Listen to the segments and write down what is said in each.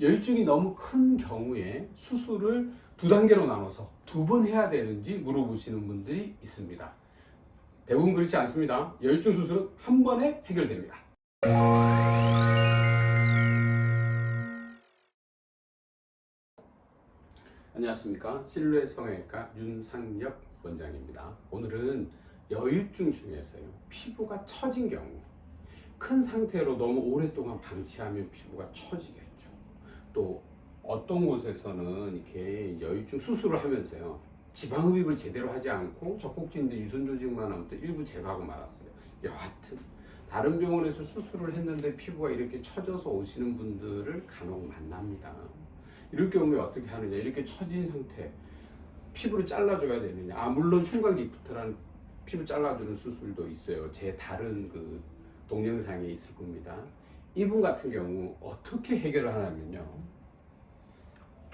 여유증이 너무 큰 경우에 수술을 두 단계로 나눠서 두 번 해야 되는지 물어보시는 분들이 있습니다. 대부분 그렇지 않습니다. 여유증 수술은 한 번에 해결됩니다. 안녕하십니까 실루엣 성형외과 윤상엽 원장입니다. 오늘은 여유증 중에서요 피부가 처진 경우 큰 상태로 너무 오랫동안 방치하면 피부가. 또 어떤 곳에서는 이렇게 여유증 수술을 하면서요. 지방 흡입을 제대로 하지 않고 젖꼭지인데 유선 조직만 또 일부 제거하고 말았어요. 여하튼 다른 병원에서 수술을 했는데 피부가 이렇게 처져서 오시는 분들을 간혹 만납니다. 이럴 경우에 어떻게 하느냐. 이렇게 처진 상태. 피부를 잘라줘야 되느냐. 아 물론 흉곽 리프트라는 피부 잘라주는 수술도 있어요. 제 다른 그 동영상에 있을 겁니다. 이분 같은 경우 어떻게 해결을 하냐면요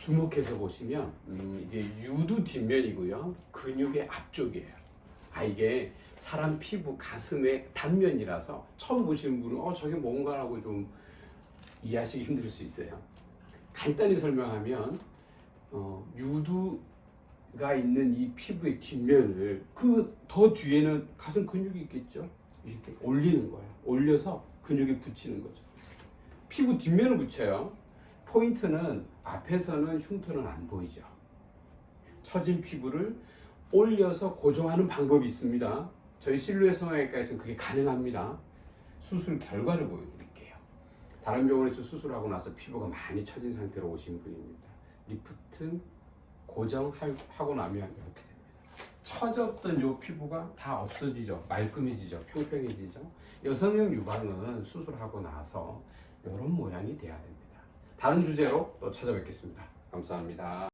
주목해서 보시면 음, 이게 유두 뒷면이고요 근육의 앞쪽이에요 아 이게 사람 피부 가슴의 단면이라서 처음 보시는 분은 어 저게 뭔가라고 좀 이해하시기 힘들 수 있어요 간단히 설명하면 어, 유두가 있는 이 피부의 뒷면을 그 더 뒤에는 가슴 근육이 있겠죠. 이렇게 올리는 거예요. 올려서 근육에 붙이는 거죠. 피부 뒷면을 붙여요. 포인트는 앞에서는 흉터는 안 보이죠. 처진 피부를 올려서 고정하는 방법이 있습니다. 저희 실루엣 성형외과에서는 그게 가능합니다. 수술 결과를 보여드릴게요. 다른 병원에서 수술하고 나서 피부가 많이 처진 상태로 오신 분입니다. 리프트 고정하고 나면 이렇게 됩니다. 처졌던 요 피부가 다 없어지죠. 말끔해지죠. 평평해지죠. 여성용 유방은 수술하고 나서 이런 모양이 돼야 됩니다. 다른 주제로 또 찾아뵙겠습니다. 감사합니다.